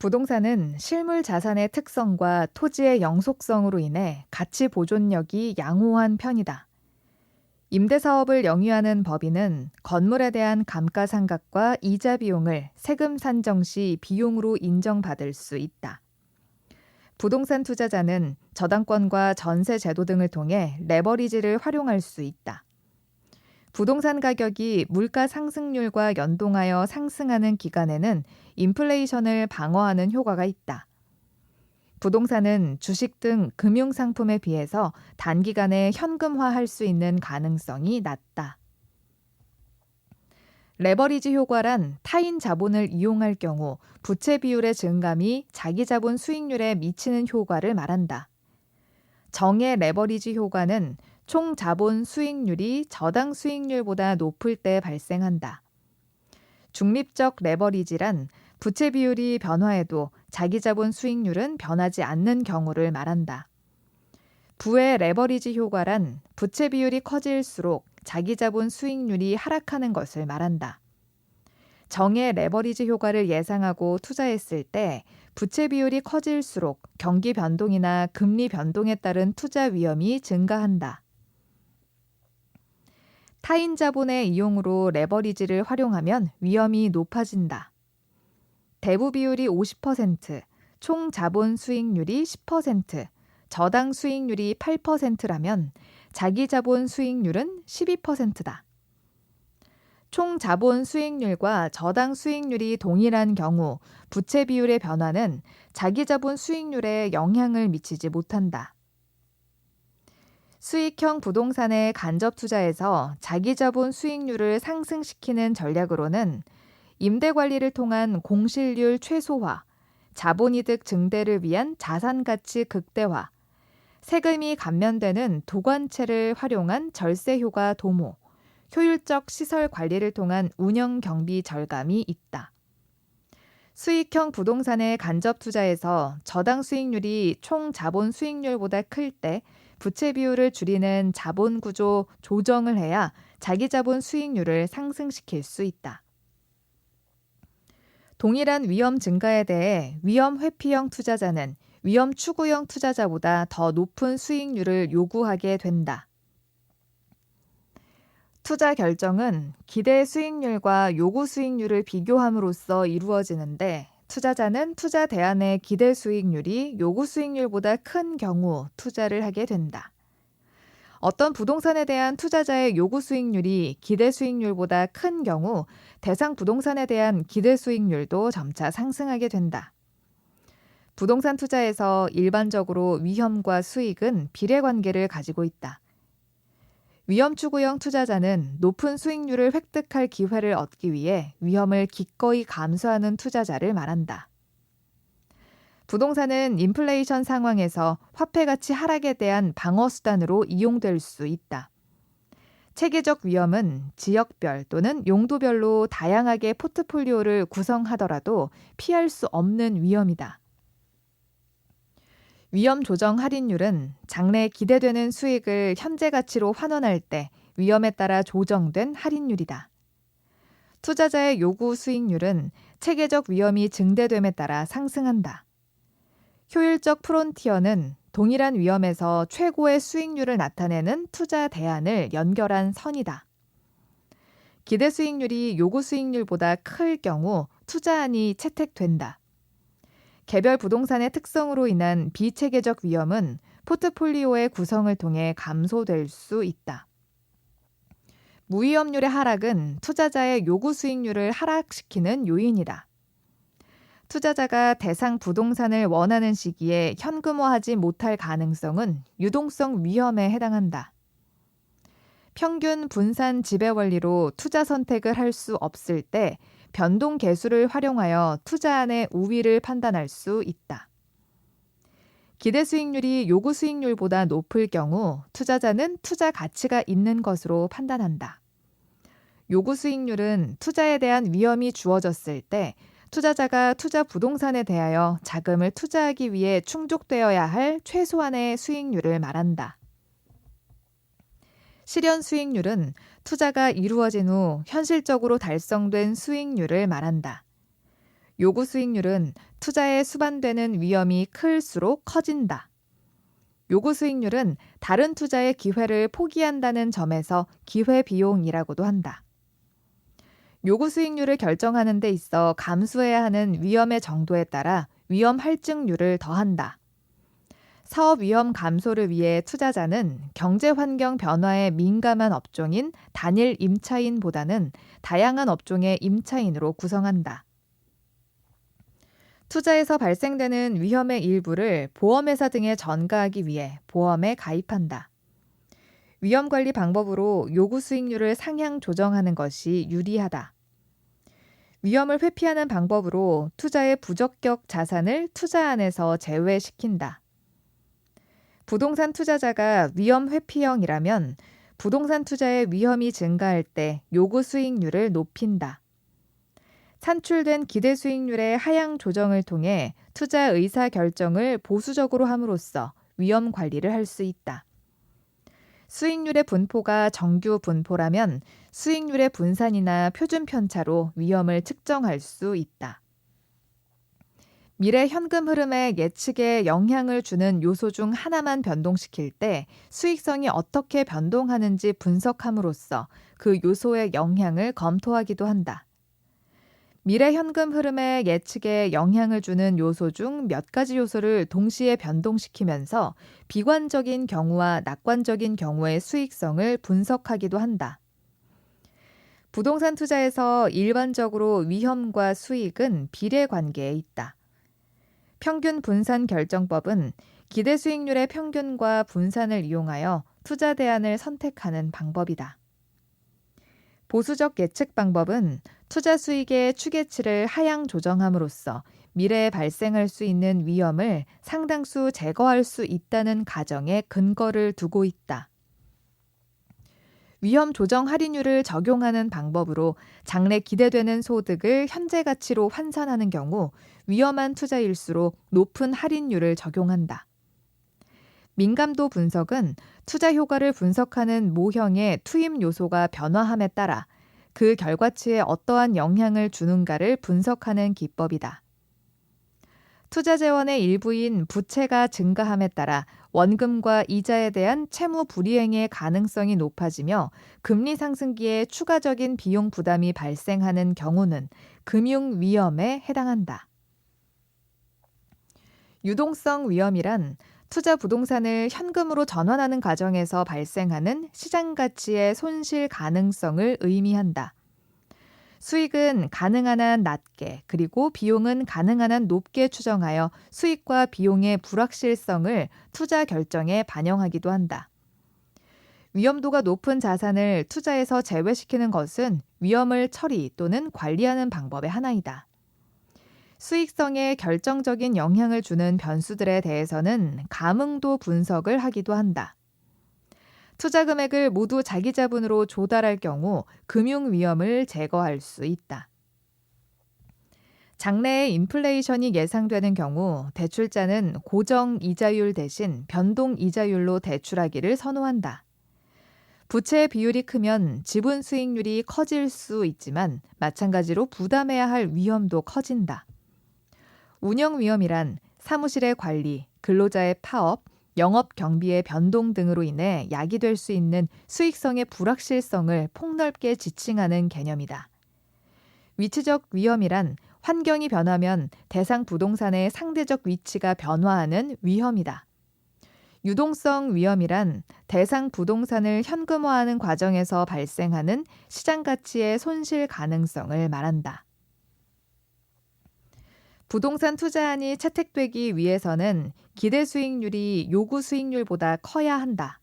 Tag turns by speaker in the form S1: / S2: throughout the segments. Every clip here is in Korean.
S1: 부동산은 실물 자산의 특성과 토지의 영속성으로 인해 가치 보존력이 양호한 편이다. 임대 사업을 영위하는 법인은 건물에 대한 감가상각과 이자 비용을 세금 산정 시 비용으로 인정받을 수 있다. 부동산 투자자는 저당권과 전세 제도 등을 통해 레버리지를 활용할 수 있다. 부동산 가격이 물가 상승률과 연동하여 상승하는 기간에는 인플레이션을 방어하는 효과가 있다. 부동산은 주식 등 금융 상품에 비해서 단기간에 현금화할 수 있는 가능성이 낮다. 레버리지 효과란 타인 자본을 이용할 경우 부채 비율의 증감이 자기 자본 수익률에 미치는 효과를 말한다. 정의 레버리지 효과는 총 자본 수익률이 저당 수익률보다 높을 때 발생한다. 중립적 레버리지란 부채 비율이 변화해도 자기 자본 수익률은 변하지 않는 경우를 말한다. 부의 레버리지 효과란 부채 비율이 커질수록 자기 자본 수익률이 하락하는 것을 말한다. 정의 레버리지 효과를 예상하고 투자했을 때 부채 비율이 커질수록 경기 변동이나 금리 변동에 따른 투자 위험이 증가한다. 타인 자본의 이용으로 레버리지를 활용하면 위험이 높아진다. 대부 비율이 50%, 총 자본 수익률이 10%, 저당 수익률이 8%라면 자기 자본 수익률은 12%다. 총 자본 수익률과 저당 수익률이 동일한 경우 부채 비율의 변화는 자기 자본 수익률에 영향을 미치지 못한다. 수익형 부동산에 간접 투자해서 자기 자본 수익률을 상승시키는 전략으로는 임대 관리를 통한 공실률 최소화, 자본이득 증대를 위한 자산 가치 극대화, 세금이 감면되는 도관체를 활용한 절세 효과 도모, 효율적 시설 관리를 통한 운영 경비 절감이 있다. 수익형 부동산에 간접 투자해서 저당 수익률이 총 자본 수익률보다 클 때 부채 비율을 줄이는 자본 구조 조정을 해야 자기 자본 수익률을 상승시킬 수 있다. 동일한 위험 증가에 대해 위험 회피형 투자자는 위험 추구형 투자자보다 더 높은 수익률을 요구하게 된다. 투자 결정은 기대 수익률과 요구 수익률을 비교함으로써 이루어지는데 투자자는 투자 대안의 기대 수익률이 요구 수익률보다 큰 경우 투자를 하게 된다. 어떤 부동산에 대한 투자자의 요구 수익률이 기대 수익률보다 큰 경우 대상 부동산에 대한 기대 수익률도 점차 상승하게 된다. 부동산 투자에서 일반적으로 위험과 수익은 비례 관계를 가지고 있다. 위험 추구형 투자자는 높은 수익률을 획득할 기회를 얻기 위해 위험을 기꺼이 감수하는 투자자를 말한다. 부동산은 인플레이션 상황에서 화폐 가치 하락에 대한 방어 수단으로 이용될 수 있다. 체계적 위험은 지역별 또는 용도별로 다양하게 포트폴리오를 구성하더라도 피할 수 없는 위험이다. 위험 조정 할인율은 장래 기대되는 수익을 현재 가치로 환원할 때 위험에 따라 조정된 할인율이다. 투자자의 요구 수익률은 체계적 위험이 증대됨에 따라 상승한다. 효율적 프론티어는 동일한 위험에서 최고의 수익률을 나타내는 투자 대안을 연결한 선이다. 기대 수익률이 요구 수익률보다 클 경우 투자안이 채택된다. 개별 부동산의 특성으로 인한 비체계적 위험은 포트폴리오의 구성을 통해 감소될 수 있다. 무위험률의 하락은 투자자의 요구 수익률을 하락시키는 요인이다. 투자자가 대상 부동산을 원하는 시기에 현금화하지 못할 가능성은 유동성 위험에 해당한다. 평균 분산 지배 원리로 투자 선택을 할 수 없을 때 변동 계수를 활용하여 투자안의 우위를 판단할 수 있다. 기대 수익률이 요구 수익률보다 높을 경우 투자자는 투자 가치가 있는 것으로 판단한다. 요구 수익률은 투자에 대한 위험이 주어졌을 때 투자자가 투자 부동산에 대하여 자금을 투자하기 위해 충족되어야 할 최소한의 수익률을 말한다. 실현 수익률은 투자가 이루어진 후 현실적으로 달성된 수익률을 말한다. 요구 수익률은 투자에 수반되는 위험이 클수록 커진다. 요구 수익률은 다른 투자의 기회를 포기한다는 점에서 기회 비용이라고도 한다. 요구 수익률을 결정하는 데 있어 감수해야 하는 위험의 정도에 따라 위험 할증률을 더한다. 사업 위험 감소를 위해 투자자는 경제 환경 변화에 민감한 업종인 단일 임차인보다는 다양한 업종의 임차인으로 구성한다. 투자에서 발생되는 위험의 일부를 보험회사 등에 전가하기 위해 보험에 가입한다. 위험 관리 방법으로 요구 수익률을 상향 조정하는 것이 유리하다. 위험을 회피하는 방법으로 투자의 부적격 자산을 투자 안에서 제외시킨다. 부동산 투자자가 위험 회피형이라면 부동산 투자의 위험이 증가할 때 요구 수익률을 높인다. 산출된 기대 수익률의 하향 조정을 통해 투자 의사 결정을 보수적으로 함으로써 위험 관리를 할 수 있다. 수익률의 분포가 정규 분포라면 수익률의 분산이나 표준 편차로 위험을 측정할 수 있다. 미래 현금 흐름에 예측에 영향을 주는 요소 중 하나만 변동시킬 때 수익성이 어떻게 변동하는지 분석함으로써 그 요소의 영향을 검토하기도 한다. 미래 현금 흐름의 예측에 영향을 주는 요소 중 몇 가지 요소를 동시에 변동시키면서 비관적인 경우와 낙관적인 경우의 수익성을 분석하기도 한다. 부동산 투자에서 일반적으로 위험과 수익은 비례 관계에 있다. 평균 분산 결정법은 기대 수익률의 평균과 분산을 이용하여 투자 대안을 선택하는 방법이다. 보수적 예측 방법은 투자 수익의 추계치를 하향 조정함으로써 미래에 발생할 수 있는 위험을 상당수 제거할 수 있다는 가정에 근거를 두고 있다. 위험 조정 할인율을 적용하는 방법으로 장래 기대되는 소득을 현재 가치로 환산하는 경우 위험한 투자일수록 높은 할인율을 적용한다. 민감도 분석은 투자 효과를 분석하는 모형의 투입 요소가 변화함에 따라 그 결과치에 어떠한 영향을 주는가를 분석하는 기법이다. 투자 재원의 일부인 부채가 증가함에 따라 원금과 이자에 대한 채무 불이행의 가능성이 높아지며 금리 상승기에 추가적인 비용 부담이 발생하는 경우는 금융 위험에 해당한다. 유동성 위험이란 투자 부동산을 현금으로 전환하는 과정에서 발생하는 시장 가치의 손실 가능성을 의미한다. 수익은 가능한 한 낮게 그리고 비용은 가능한 한 높게 추정하여 수익과 비용의 불확실성을 투자 결정에 반영하기도 한다. 위험도가 높은 자산을 투자에서 제외시키는 것은 위험을 처리 또는 관리하는 방법의 하나이다. 수익성에 결정적인 영향을 주는 변수들에 대해서는 감응도 분석을 하기도 한다. 투자 금액을 모두 자기 자본으로 조달할 경우 금융 위험을 제거할 수 있다. 장래에 인플레이션이 예상되는 경우 대출자는 고정 이자율 대신 변동 이자율로 대출하기를 선호한다. 부채 비율이 크면 지분 수익률이 커질 수 있지만 마찬가지로 부담해야 할 위험도 커진다. 운영 위험이란 사무실의 관리, 근로자의 파업, 영업 경비의 변동 등으로 인해 야기될 수 있는 수익성의 불확실성을 폭넓게 지칭하는 개념이다. 위치적 위험이란 환경이 변하면 대상 부동산의 상대적 위치가 변화하는 위험이다. 유동성 위험이란 대상 부동산을 현금화하는 과정에서 발생하는 시장 가치의 손실 가능성을 말한다. 부동산 투자안이 채택되기 위해서는 기대 수익률이 요구 수익률보다 커야 한다.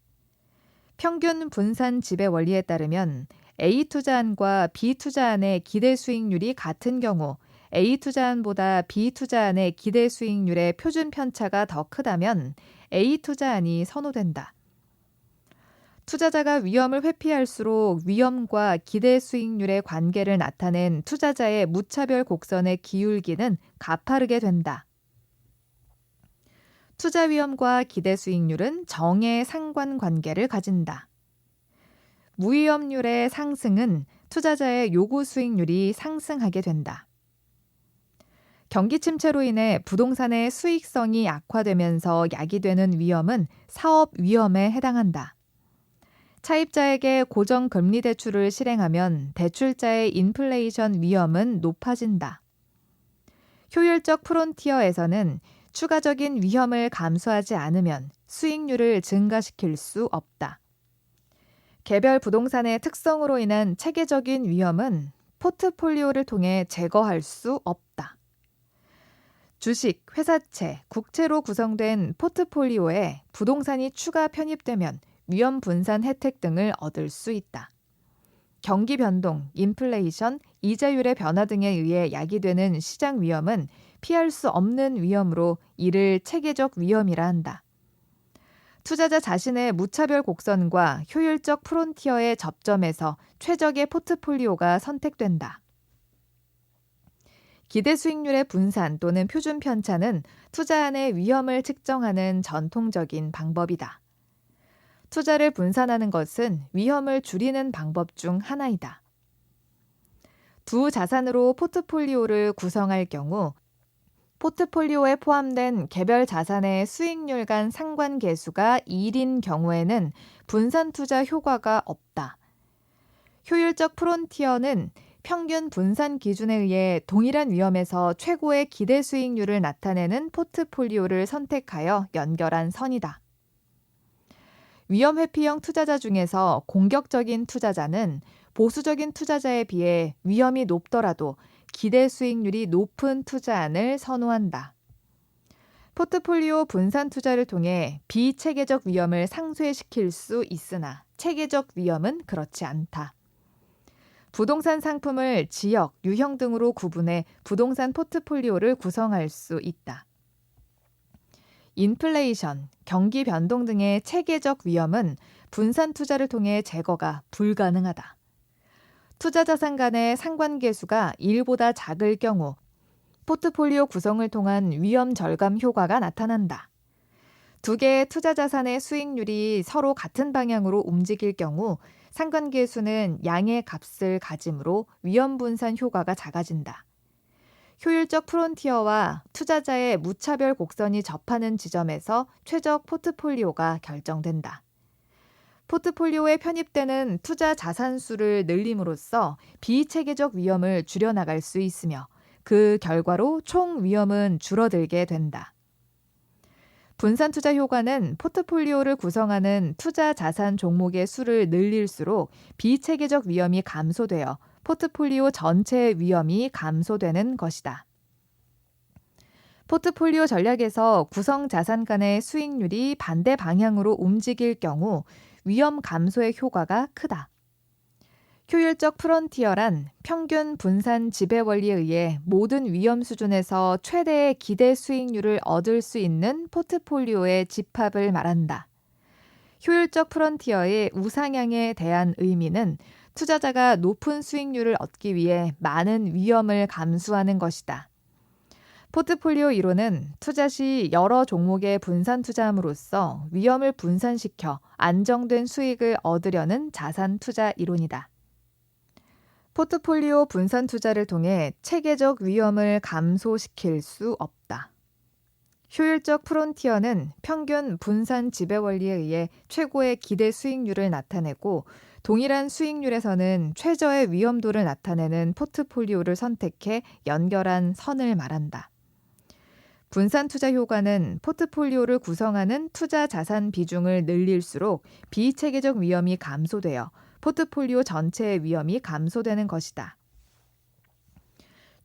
S1: 평균 분산 지배 원리에 따르면 A 투자안과 B 투자안의 기대 수익률이 같은 경우 A 투자안보다 B 투자안의 기대 수익률의 표준 편차가 더 크다면 A 투자안이 선호된다. 투자자가 위험을 회피할수록 위험과 기대 수익률의 관계를 나타낸 투자자의 무차별 곡선의 기울기는 가파르게 된다. 투자 위험과 기대 수익률은 정의 상관 관계를 가진다. 무위험률의 상승은 투자자의 요구 수익률이 상승하게 된다. 경기 침체로 인해 부동산의 수익성이 악화되면서 야기되는 위험은 사업 위험에 해당한다. 차입자에게 고정 금리 대출을 실행하면 대출자의 인플레이션 위험은 높아진다. 효율적 프론티어에서는 추가적인 위험을 감수하지 않으면 수익률을 증가시킬 수 없다. 개별 부동산의 특성으로 인한 체계적인 위험은 포트폴리오를 통해 제거할 수 없다. 주식, 회사채, 국채로 구성된 포트폴리오에 부동산이 추가 편입되면 위험 분산 혜택 등을 얻을 수 있다. 경기 변동, 인플레이션, 이자율의 변화 등에 의해 야기되는 시장 위험은 피할 수 없는 위험으로 이를 체계적 위험이라 한다. 투자자 자신의 무차별 곡선과 효율적 프론티어의 접점에서 최적의 포트폴리오가 선택된다. 기대 수익률의 분산 또는 표준 편차는 투자안의 위험을 측정하는 전통적인 방법이다. 투자를 분산하는 것은 위험을 줄이는 방법 중 하나이다. 두 자산으로 포트폴리오를 구성할 경우 포트폴리오에 포함된 개별 자산의 수익률 간 상관 계수가 1인 경우에는 분산 투자 효과가 없다. 효율적 프론티어는 평균 분산 기준에 의해 동일한 위험에서 최고의 기대 수익률을 나타내는 포트폴리오를 선택하여 연결한 선이다. 위험 회피형 투자자 중에서 공격적인 투자자는 보수적인 투자자에 비해 위험이 높더라도 기대 수익률이 높은 투자안을 선호한다. 포트폴리오 분산 투자를 통해 비체계적 위험을 상쇄시킬 수 있으나 체계적 위험은 그렇지 않다. 부동산 상품을 지역, 유형 등으로 구분해 부동산 포트폴리오를 구성할 수 있다. 인플레이션, 경기 변동 등의 체계적 위험은 분산 투자를 통해 제거가 불가능하다. 투자 자산 간의 상관계수가 1보다 작을 경우 포트폴리오 구성을 통한 위험 절감 효과가 나타난다. 두 개의 투자 자산의 수익률이 서로 같은 방향으로 움직일 경우 상관계수는 양의 값을 가짐으로 위험 분산 효과가 작아진다. 효율적 프론티어와 투자자의 무차별 곡선이 접하는 지점에서 최적 포트폴리오가 결정된다. 포트폴리오에 편입되는 투자 자산 수를 늘림으로써 비체계적 위험을 줄여나갈 수 있으며 그 결과로 총 위험은 줄어들게 된다. 분산 투자 효과는 포트폴리오를 구성하는 투자 자산 종목의 수를 늘릴수록 비체계적 위험이 감소되어 포트폴리오 전체의 위험이 감소되는 것이다. 포트폴리오 전략에서 구성 자산 간의 수익률이 반대 방향으로 움직일 경우 위험 감소의 효과가 크다. 효율적 프론티어란 평균 분산 지배 원리에 의해 모든 위험 수준에서 최대의 기대 수익률을 얻을 수 있는 포트폴리오의 집합을 말한다. 효율적 프론티어의 우상향에 대한 의미는 투자자가 높은 수익률을 얻기 위해 많은 위험을 감수하는 것이다. 포트폴리오 이론은 투자 시 여러 종목에 분산 투자함으로써 위험을 분산시켜 안정된 수익을 얻으려는 자산 투자 이론이다. 포트폴리오 분산 투자를 통해 체계적 위험을 감소시킬 수 없다. 효율적 프론티어는 평균 분산 지배 원리에 의해 최고의 기대 수익률을 나타내고 동일한 수익률에서는 최저의 위험도를 나타내는 포트폴리오를 선택해 연결한 선을 말한다. 분산 투자 효과는 포트폴리오를 구성하는 투자 자산 비중을 늘릴수록 비체계적 위험이 감소되어 포트폴리오 전체의 위험이 감소되는 것이다.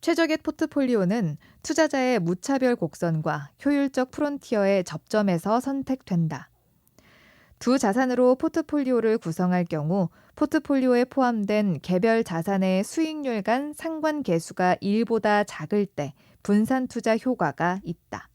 S1: 최적의 포트폴리오는 투자자의 무차별 곡선과 효율적 프론티어의 접점에서 선택된다. 두 자산으로 포트폴리오를 구성할 경우 포트폴리오에 포함된 개별 자산의 수익률 간 상관 계수가 1보다 작을 때 분산 투자 효과가 있다.